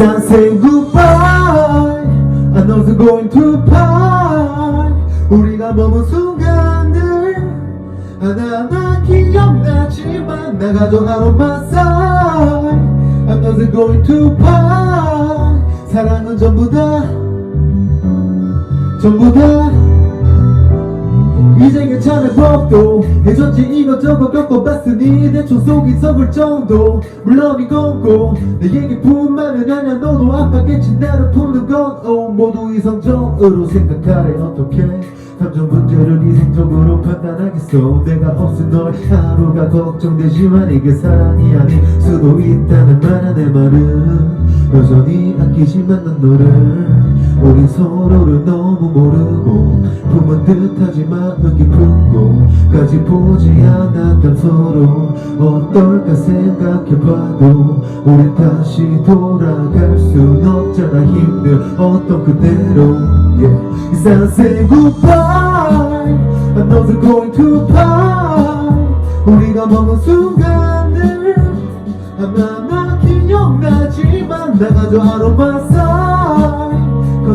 I say goodbye I know you're going to part 우리가 머문 순간들 하나하나 기억나지만 나 가져가로 side I know you're going to part 사랑은 전부 다 전부 다 이제 괜찮을 법도 예전지 이것저것 겪어봤으니 대충 속이 썩을 정도. 물론 이건고 내 얘기뿐만은 아냐 너도 아팠겠지 나를 푸는 건 oh, 모두 이성적으로 생각하래. 어떻게 감정 문제를 이성적으로 판단하겠어? 내가 없을 너의 하루가 걱정되지만 이게 사랑이 아닐 수도 있다는 말야 내 말은 여전히 아끼지만 난 너를 우린 서로를 너무 모르고 품은 듯하지만 은 깊은 곳까지 보지 않았던 서로 어떨까 생각해봐도 우린 다시 돌아갈 순 없잖아. 힘든 어떤 그대로. Yeah. It's not say goodbye. I know they're going to part 우리가 머문 순간들 하나하나 기억나지만 나가줘 하루 마사이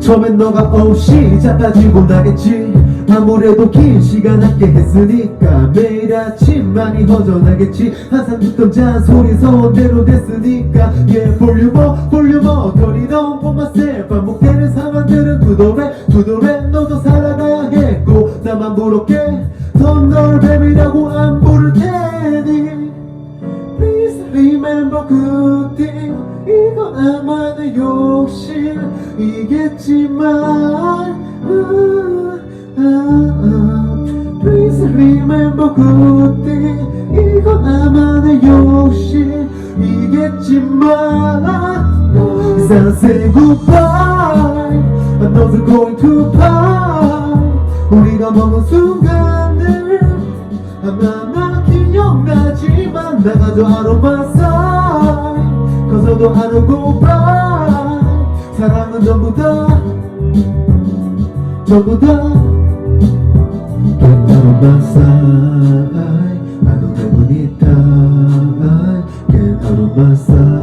처음엔 너가 오 시작까지고 나겠지. 아무래도 긴 시간 함께 했으니까 매일 아침 많이 허전하겠지. 항상 듣던 잔소리 서원대로 됐으니까. Yeah 볼륨 업 볼륨 업 Turn it on for myself 반복되는 상황들은 두도래 두도래 너도 살아가야 했고 나만 부럽게 넌널 뱀이라고 안 부를 테니. Please remember good 이건 아마 내 욕심이겠지만 아, 아, 아. Please remember good thing 이건 아마 내 욕심이겠지만 As I say goodbye I know they're going to part 우리가 머문 순간들 하나하나 기억나지만 나가줘 하루 마사이 웃어도 하루 고파 사랑은 전부 다 전부 다 Get out of my side I don't have any time Get out of my side